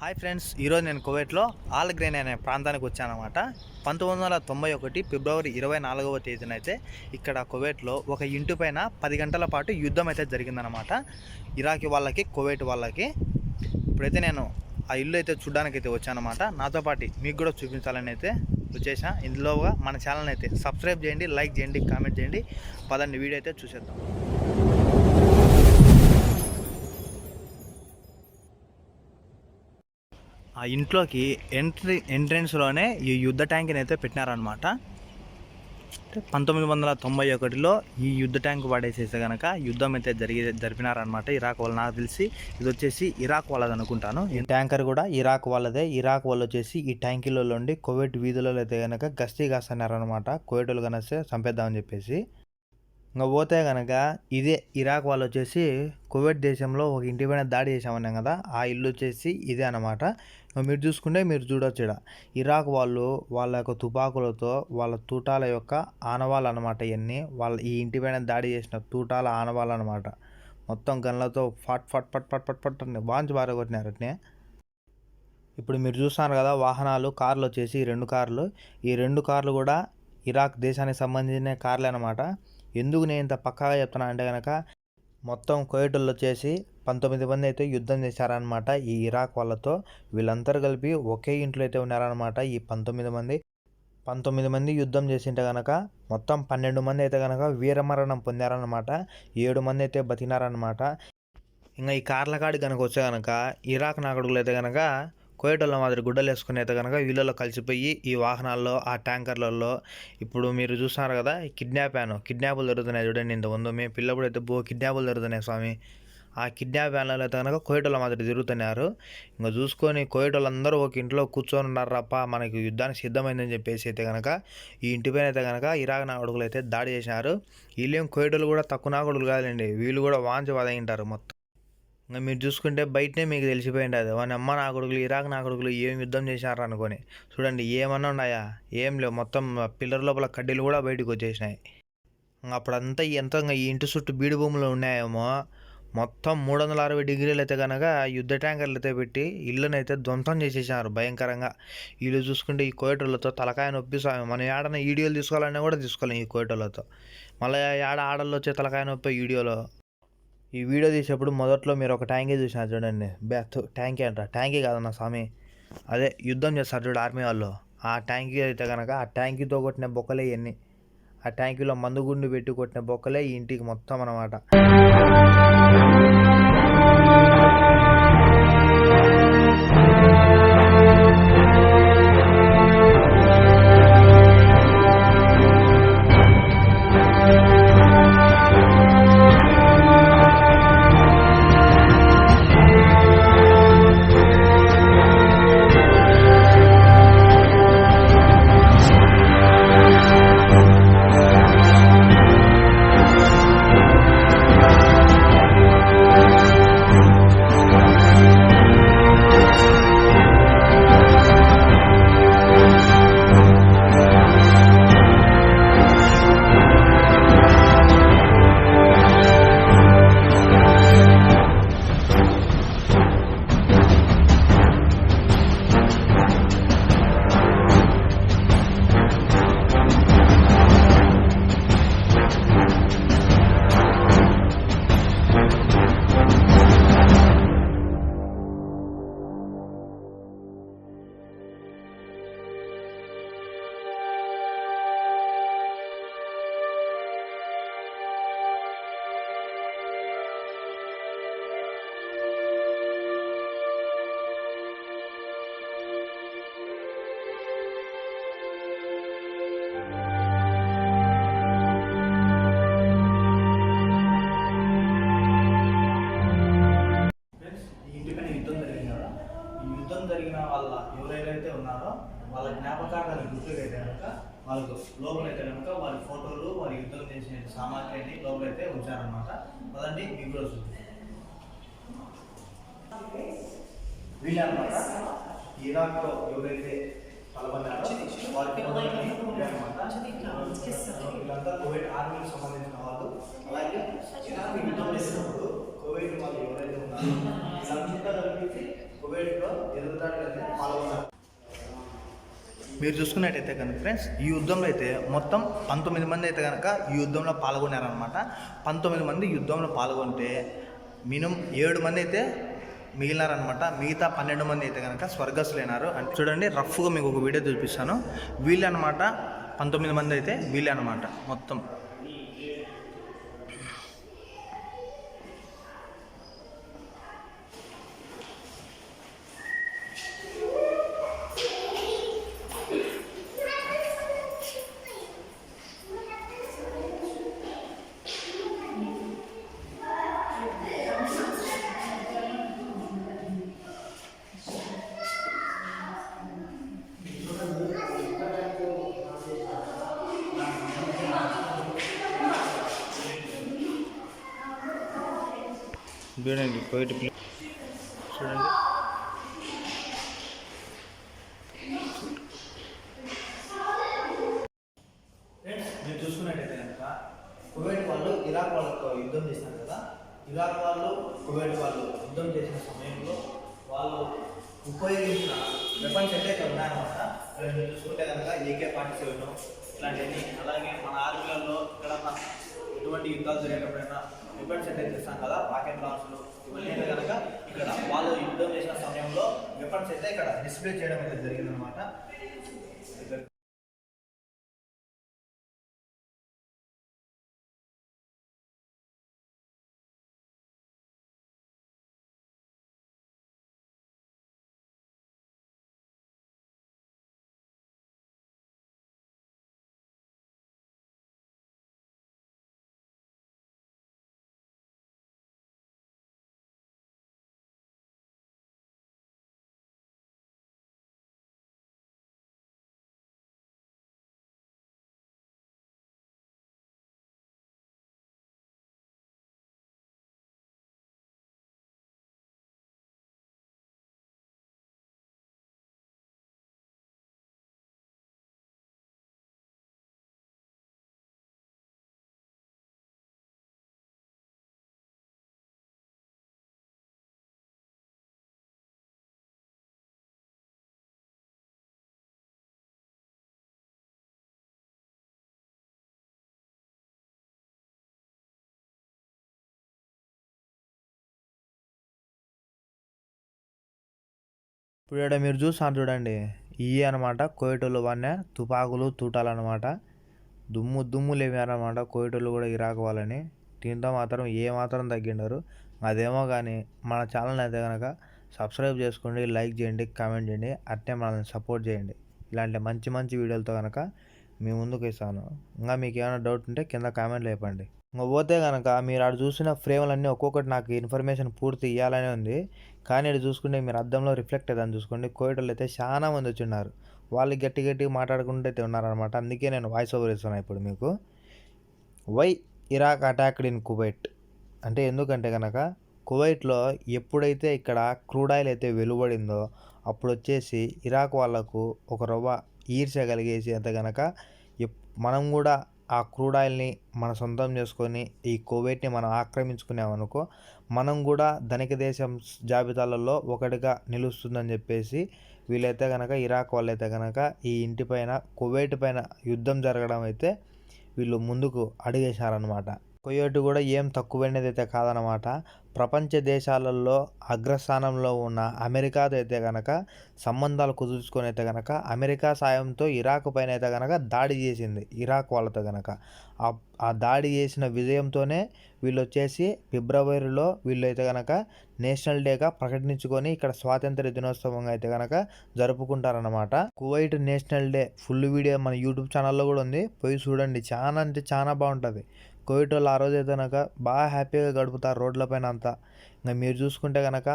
Hi friends ఈరోజు నేను కువైట్లో ఆల్గ్రెయిన్ అనే ప్రాంతానికి వచ్చానమాట. పంతొమ్మిది వందల తొంభై ఒకటి ఫిబ్రవరి ఇరవై నాలుగవ తేదీన అయితే ఇక్కడ కువైట్లో ఒక ఇంటి పైన పది గంటల పాటు యుద్ధం అయితే జరిగిందనమాట ఇరాకీ వాళ్ళకి కువైట్ వాళ్ళకి. ఇప్పుడైతే నేను ఆ ఇల్లు అయితే చూడడానికి అయితే వచ్చానమాట. నాతో పాటు మీకు కూడా చూపించాలని అయితే వచ్చేసా ఇందులోగా మన ఛానల్ అయితే సబ్స్క్రైబ్ చేయండి లైక్ చేయండి కామెంట్ చేయండి. పదండి వీడియో అయితే చూసేద్దాం. ఆ ఇంట్లోకి ఎంట్రీ ఎంట్రెన్స్లోనే ఈ యుద్ధ ట్యాంక్ని అయితే పెట్టినారనమాట అంటే పంతొమ్మిది వందల తొంభై ఒకటిలో ఈ యుద్ధ ట్యాంక్ వాడేసేస్తే కనుక యుద్ధం అయితే జరిగి జరిపినారనమాట ఇరాక్ వాళ్ళు. నాకు తెలిసి ఇది వచ్చేసి ఇరాక్ వాళ్ళది అనుకుంటాను. ఈ ట్యాంకర్ కూడా ఇరాక్ వాళ్ళదే. ఇరాక్ వాళ్ళు వచ్చేసి ఈ ట్యాంకీలో ఉండి కోవిడ్ వీధులలో అయితే కనుక గస్తీ కాస్తున్నారనమాట కోవిడ్ వాళ్ళు చంపేద్దామని చెప్పేసి. ఇంకా పోతే కనుక ఇదే ఇరాక్ వాళ్ళు వచ్చేసి కువైట్ దేశంలో ఒక ఇంటి పైన దాడి చేసామన్నాం కదా. ఆ ఇల్లు వచ్చేసి ఇదే అనమాట మీరు చూసుకుంటే మీరు చూడొచ్చు ఇక్కడ ఇరాక్ వాళ్ళు వాళ్ళ యొక్క తుపాకులతో వాళ్ళ తూటాల యొక్క ఆనవాళ్ళు అనమాట ఇవన్నీ వాళ్ళ ఈ ఇంటి పైన దాడి చేసిన తూటాల ఆనవాళ్ళు అనమాట మొత్తం గన్లతో ఫట్ ఫట్ ఫట్ ఫట్ ఫట్ ఫట్ అని బారగొట్టినారు అట్నే. ఇప్పుడు మీరు చూస్తున్నారు కదా వాహనాలు కార్లు వచ్చేసి ఈ రెండు కార్లు. ఈ రెండు కార్లు కూడా ఇరాక్ దేశానికి సంబంధించిన కార్లే అనమాట ఎందుకు నేను ఇంత పక్కాగా చెప్తున్నా అంటే కనుక మొత్తం కోయటోళ్ళు వచ్చేసి పంతొమ్మిది మంది అయితే యుద్ధం చేశారనమాట ఈ ఇరాక్ వాళ్ళతో వీళ్ళందరూ కలిపి ఒకే ఇంట్లో అయితే ఉన్నారనమాట ఈ పంతొమ్మిది మంది. పంతొమ్మిది మంది యుద్ధం చేసింటే కనుక మొత్తం పన్నెండు మంది అయితే కనుక వీరమరణం పొందారనమాట ఏడు మంది అయితే బతికినారనమాట ఇంకా ఈ కార్ల కాడి కనుక వచ్చే కనుక ఇరాక్ నాగడుగులు అయితే కనుక కోయటోళ్ళ మాదిరి గుడ్డలు వేసుకుని అయితే కనుక వీళ్ళలో కలిసిపోయి ఈ వాహనాల్లో ఆ ట్యాంకర్లలో ఇప్పుడు మీరు చూస్తున్నారు కదా కిడ్నాప్ అను కిడ్నాపులు జరుగుతున్నాయి చూడండి ఇంత ముందు మేము పిల్లప్పుడు అయితే బో కిడ్నాపులు జరుగుతున్నాయి స్వామి. ఆ కిడ్నాప్ వ్యాన్లలో అయితే కనుక కోయటోళ్ళ మాదిరి తిరుగుతున్నారు. ఇంకా చూసుకొని కోయటోళ్ళందరూ ఒక ఇంట్లో కూర్చొని ఉన్నారు రప్ప మనకి యుద్ధానికి సిద్ధమైందని చెప్పేసి అయితే కనుక ఈ ఇంటిపైన అయితే కనుక ఇరాక్ నాగడుగులు అయితే దాడి చేసినారు. వీళ్ళేం కోయటోళ్ళు కూడా తక్కువ నాగడుగులు కాదండి వీళ్ళు కూడా వాంచి వదగింటారు మొత్తం. ఇంకా మీరు చూసుకుంటే బయటనే మీకు తెలిసిపోయింది అది వాని అమ్మ నా కొడుకులు ఇరాక్ నా కొడుకులు ఏం యుద్ధం చేశారు అనుకొని. చూడండి ఏమన్నా ఉన్నాయా? ఏం లేవు మొత్తం పిల్లర్ లోపల కడ్డీలు కూడా బయటకు వచ్చేసినాయి. ఇంకా అప్పుడంతా ఎంత ఇంకా ఈ ఇంటి చుట్టూ బీడు భూములు ఉన్నాయేమో. మొత్తం మూడు వందల అరవై డిగ్రీలు అయితే కనుక యుద్ధ ట్యాంకర్లు అయితే పెట్టి ఇళ్ళనైతే ధ్వంసం చేసేసారు భయంకరంగా. వీళ్ళు చూసుకుంటే ఈ కోయటోళ్ళతో తలకాయ నొప్పి స్వామి. మనం ఏడన్నా వీడియోలు తీసుకోవాలన్నా కూడా తీసుకోలేం ఈ కోయటోళ్ళతో. మళ్ళీ ఏడ ఆడల్లో వచ్చే తలకాయ నొప్పి వీడియోలో. ఈ వీడియో తీసేప్పుడు మొదట్లో మీరు ఒక ట్యాంకే చూసినారు చూడండి. బ్యాత్ ట్యాంకే అంట. ట్యాంకే కాదన్న స్వామి. అదే యుద్ధం చేస్తారు చూడు ఆర్మీ వాళ్ళు. ఆ ట్యాంకీ అయితే కనుక ఆ ట్యాంకీతో కొట్టిన బొక్కలే ఇవన్నీ ఆ ట్యాంకీలో మందుగుండు పెట్టి కొట్టిన బొక్కలే ఇంటికి మొత్తం అన్నమాట. ఉన్నారో వాళ్ళ జ్ఞాపకాలను గుర్తుకైతే కనుక వాళ్ళకు లోపలైతే కనుక వారి ఫోటోలు వారి యుద్ధం చేసిన సామాగ్రిని లోపలైతే ఉంచారనమాట అదండి మీకు చూద్దాం. వీళ్ళనమాట ఇరాక్లో ఎవరైతే పాల్గొన్నారో వారి ఫోటోలని ఇవన్నమాట. వీళ్ళంతా కోవిడ్ ఆర్మీకి సంబంధించిన వాళ్ళు. అలాగే ఇరాక్ యుద్ధం చేసినప్పుడు కోవిడ్ వాళ్ళు ఎవరైతే ఉన్నారో వీళ్ళంతా కలిపి ఎదురుదాడికి అయితే పాల్గొన్నారు. మీరు చూసుకున్నట్టయితే కనుక ఫ్రెండ్స్ ఈ యుద్ధంలో అయితే మొత్తం పంతొమ్మిది మంది అయితే కనుక ఈ యుద్ధంలో పాల్గొన్నారనమాట పంతొమ్మిది మంది యుద్ధంలో పాల్గొంటే మినిమం ఏడు మంది అయితే మిగిలినారనమాట మిగతా పన్నెండు మంది అయితే కనుక స్వర్గస్థులైనారు. అంటే చూడండి రఫ్గా మీకు ఒక వీడియో చూపిస్తాను. వీళ్ళు అనమాట పంతొమ్మిది మంది అయితే వీళ్ళే అనమాట మొత్తం. చూడండి కోయిట్ చూడండి. మీరు చూసుకున్నట్టయితే కనుక కువైట్ వాళ్ళు ఇరాక్ వాళ్ళతో యుద్ధం చేశారు కదా. ఇరాక్ వాళ్ళు కువైట్ వాళ్ళు యుద్ధం చేసిన సమయంలో వాళ్ళు ఉపయోగించిన వెపన్స్ అయితే ఉన్నాయన్నమాట ఇక్కడ మీరు చూసుకుంటే కనుక ఏకే ఫార్టీ సెవెన్ ఇలాంటివన్నీ. అలాగే మన ఆర్మీలలో ఎక్కడన్నా ఎటువంటి యుద్ధాలు జరిగేటప్పుడైనా వెపన్స్ అయితే చేస్తాం కదా పాకెట్ లాంచ్లు ఇవన్నీ కనుక ఇక్కడ వాళ్ళు యుద్ధం చేసిన సమయంలో వెపన్స్ అయితే ఇక్కడ డిస్ప్లే చేయడం అయితే జరిగిందనమాట ఇప్పుడు ఇక్కడ మీరు చూస్తాను చూడండి. ఇవి అనమాట కోయటోళ్ళు వాడిన తుపాకులు తూటాలు అనమాట దుమ్ము దుమ్ము లేవారనమాట కోయటోళ్ళు కూడా ఇరాక్ వాళ్ళని. దీంతో మాత్రం ఏ మాత్రం తగ్గిండరు. అదేమో కానీ మన ఛానల్ అయితే కనుక సబ్స్క్రైబ్ చేసుకోండి లైక్ చేయండి కామెంట్ చేయండి అట్నే మనల్ని సపోర్ట్ చేయండి. ఇలాంటి మంచి మంచి వీడియోలతో కనుక మీ ముందుకు ఇస్తాను ఇంకా మీకు ఏమైనా డౌట్ ఉంటే కింద కామెంట్లు చెప్పండి. ఇంక పోతే కనుక మీరు ఆడ చూసిన ఫ్రేమ్లన్నీ ఒక్కొక్కటి నాకు ఇన్ఫర్మేషన్ పూర్తి ఇవ్వాలనే ఉంది. కానీ ఇక్కడ చూసుకుంటే మీరు అద్దంలో రిఫ్లెక్ట్ అయ్యాను చూసుకోండి. కోయటోళ్ళు అయితే చాలా మంది వచ్చి ఉన్నారు. వాళ్ళు గట్టి గట్టి మాట్లాడుకుంటూ అయితే ఉన్నారనమాట అందుకే నేను వాయిస్ ఓవర్ ఇస్తున్నాను ఇప్పుడు మీకు. Why Iraq attacked in Kuwait. అంటే ఎందుకంటే కనుక కువైట్లో ఎప్పుడైతే ఇక్కడ క్రూడ్ ఆయిల్ అయితే వెలువడిందో అప్పుడు వచ్చేసి ఇరాక్ వాళ్ళకు ఒక రవ్వ ఈర్ష్య కలిగేసి అంత కనుక ఎప్- మనం కూడా ఆ క్రూడ్ ఆయిల్ని మన సొంతం చేసుకొని ఈ కువైట్ని మనం ఆక్రమించుకున్నామనుకో మనం కూడా ధనిక దేశం జాబితాలలో ఒకటిగా నిలుస్తుందని చెప్పేసి వీళ్ళైతే కనుక ఇరాక్ వాళ్ళైతే కనుక ఈ ఇంటి పైన కువైట్ పైన యుద్ధం జరగడం అయితే వీళ్ళు ముందుకు అడిగేశారనమాట కొయ్యోట్ కూడా ఏం తక్కువైనది అయితే కాదనమాట ప్రపంచ దేశాలలో అగ్రస్థానంలో ఉన్న అమెరికాతో అయితే కనుక సంబంధాలు కుదుర్చుకొని అయితే కనుక అమెరికా సాయంతో ఇరాక్ పైన అయితే కనుక దాడి చేసింది. ఇరాక్ వాళ్ళతో కనుక ఆ- ఆ దాడి చేసిన విజయంతోనే వీళ్ళు వచ్చేసి ఫిబ్రవరిలో వీళ్ళు అయితే కనుక నేషనల్ డేగా ప్రకటించుకొని ఇక్కడ స్వాతంత్ర దినోత్సవంగా అయితే కనుక జరుపుకుంటారనమాట Kuwait national day full video మన యూట్యూబ్ ఛానల్లో కూడా ఉంది. పోయి చూడండి. చాలా అంటే చాలా బాగుంటుంది. కోవిడ్ వల్ల ఆ రోజు అయితే కనుక బాగా హ్యాపీగా గడుపుతారు రోడ్ల పైన అంతా. ఇంకా మీరు చూసుకుంటే కనుక